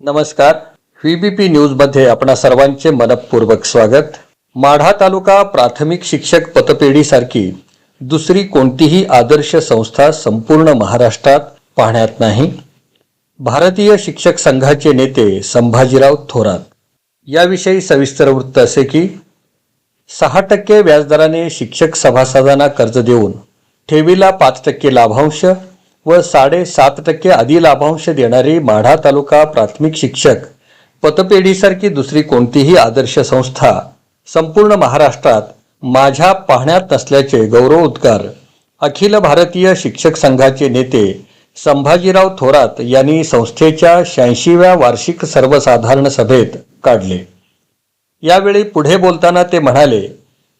नमस्कार. व्हीबीपी न्यूजमध्ये आपणा सर्वांचे मनपूर्वक स्वागत. माढा तालुका प्राथमिक शिक्षक पतपेढीसारखी दुसरी कोणतीही आदर्श संस्था संपूर्ण महाराष्ट्रात पाहण्यात नाही. भारतीय शिक्षक संघाचे नेते संभाजीराव थोरात. याविषयी सविस्तर वृत्त असे की सहा टक्के व्याजदराने शिक्षक सभासदांना कर्ज देऊन ठेवीला पाच टक्के लाभांश व साडेसात टक्के आधी लाभांश देणारी माढा तालुका प्राथमिक शिक्षक पतपेढीसारखी दुसरी कोणतीही आदर्श संस्था संपूर्ण महाराष्ट्रात माझ्या पाहण्यात नसल्याचे गौरव उद्गार. अखिल भारतीय शिक्षक संघाचे नेते संभाजीराव थोरात यांनी संस्थेच्या शहाऐंशीव्या वार्षिक सर्वसाधारण सभेत काढले. यावेळी पुढे बोलताना ते म्हणाले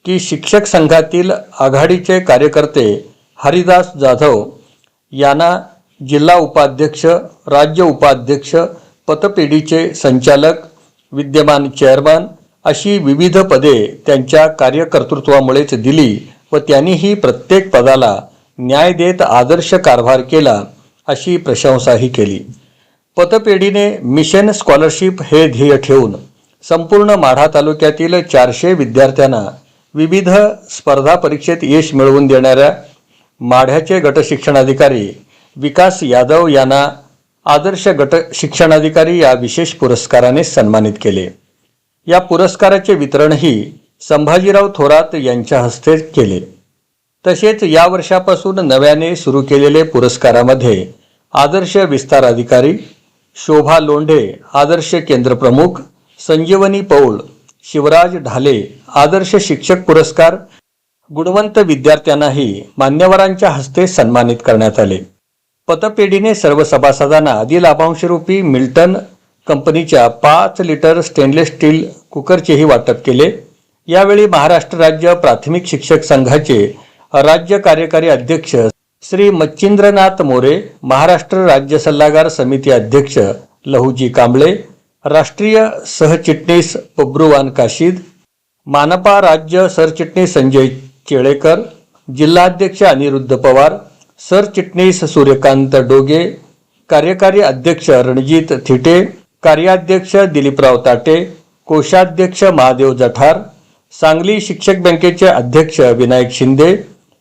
की शिक्षक संघातील आघाडीचे कार्यकर्ते हरिदास जाधव यांना जिल्हा उपाध्यक्ष राज्य उपाध्यक्ष पतपेढीचे संचालक विद्यमान चेअरमन अशी विविध पदे त्यांच्या कार्यकर्तृत्वामुळेच दिली व त्यांनीही प्रत्येक पदाला न्याय देत आदर्श कारभार केला अशी प्रशंसाही केली. पतपेढीने मिशन स्कॉलरशिप हे ध्येय ठेवून संपूर्ण माढा तालुक्यातील चारशे विद्यार्थ्यांना विविध स्पर्धा परीक्षेत यश मिळवून देणाऱ्या माढ्याचे गट शिक्षणाधिकारी विकास यादव यांना आदर्श गट शिक्षणाधिकारी या विशेष पुरस्काराने सन्मानित केले. या पुरस्काराचे वितरणही संभाजीराव थोरात यांच्या हस्ते केले. तसेच या वर्षापासून नव्याने सुरू केलेले पुरस्कारामध्ये आदर्श विस्तार अधिकारी शोभा लोंढे आदर्श केंद्र प्रमुख संजीवनी पौळ शिवराज ढाले आदर्श शिक्षक पुरस्कार गुणवंत विद्यार्थ्यांनाही मान्यवरांच्या हस्ते सन्मानित करण्यात आले. पतपेढीने सर्व सभासदांना आधी लाभांशरूपी मिल्टन कंपनीच्या पाच लिटर स्टेनलेस स्टील कुकरचेही वाटप केले. यावेळी महाराष्ट्र राज्य प्राथमिक शिक्षक संघाचे राज्य कार्यकारी अध्यक्ष श्री मच्छिंद्रनाथ मोरे महाराष्ट्र राज्य सल्लागार समिती अध्यक्ष लहुजी कांबळे राष्ट्रीय सहचिटणीस पब्रुवान काशीद मानपा राज्य सरचिटणीस संजय केळेकर जिल्हाध्यक्ष अनिरुद्ध पवार सरचिटणीस सूर्यकांत डोगे कार्यकारी अध्यक्ष रणजित थिटे कार्याध्यक्ष दिलीपराव ताटे कोषाध्यक्ष महादेव जठार सांगली शिक्षक बँकेचे अध्यक्ष विनायक शिंदे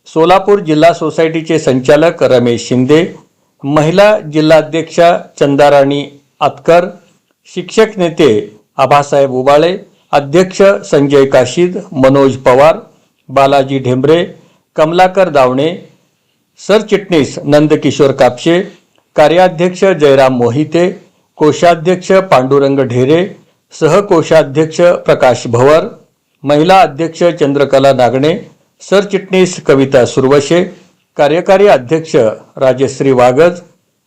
सोलापूर जिल्हा सोसायटीचे संचालक रमेश शिंदे महिला जिल्हाध्यक्षा चंदाराणी आतकर शिक्षक नेते आबासाहेब उबाळे अध्यक्ष संजय काशीद मनोज पवार बालाजी ढेंबरे कमलाकर दावणे सरचिटणीस नंदकिशोर कापशे कार्याध्यक्ष जयराम मोहिते कोषाध्यक्ष पांडुरंग ढेरे सहकोषाध्यक्ष प्रकाश भवर महिला अध्यक्ष चंद्रकला नागणे सरचिटणीस कविता सुरवशे कार्यकारी अध्यक्ष राजश्री वागज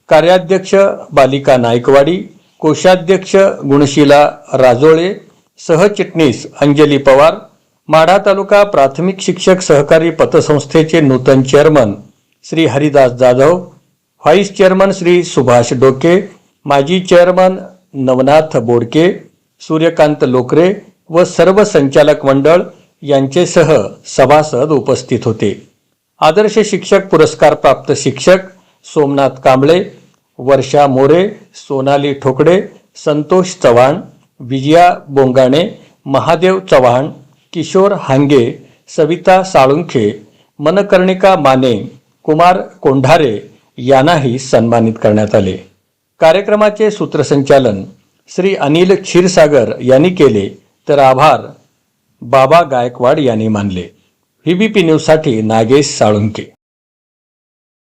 कार्याध्यक्ष बालिका नायकवाडी कोषाध्यक्ष गुणशिला राजोळे सहचिटणीस अंजली पवार माढा तालुका प्राथमिक शिक्षक सहकारी पतसंस्थेचे नूतन chairman Shri Haridas Jadhav vice chairman Shri Subhash Doke माजी चेअरमन नवनाथ बोडके सूर्यकांत लोकरे व सर्व संचालक मंडळ यांचेसह सभासद उपस्थित होते. आदर्श शिक्षक पुरस्कार प्राप्त शिक्षक सोमनाथ कांबळे वर्षा मोरे सोनाली ठोकडे संतोष चव्हाण विजया बोंगाणे महादेव चव्हाण किशोर हांगे सविता साळुंखे मनकर्णिका माने कुमार कोंढारे यांनाही सन्मानित करण्यात आले. कार्यक्रमाचे सूत्रसंचालन श्री अनिल क्षीरसागर यांनी केले तर आभार. बाबा गायकवाड यांनी मानले. व्हीबीपी न्यूजसाठी नागेश साळुंके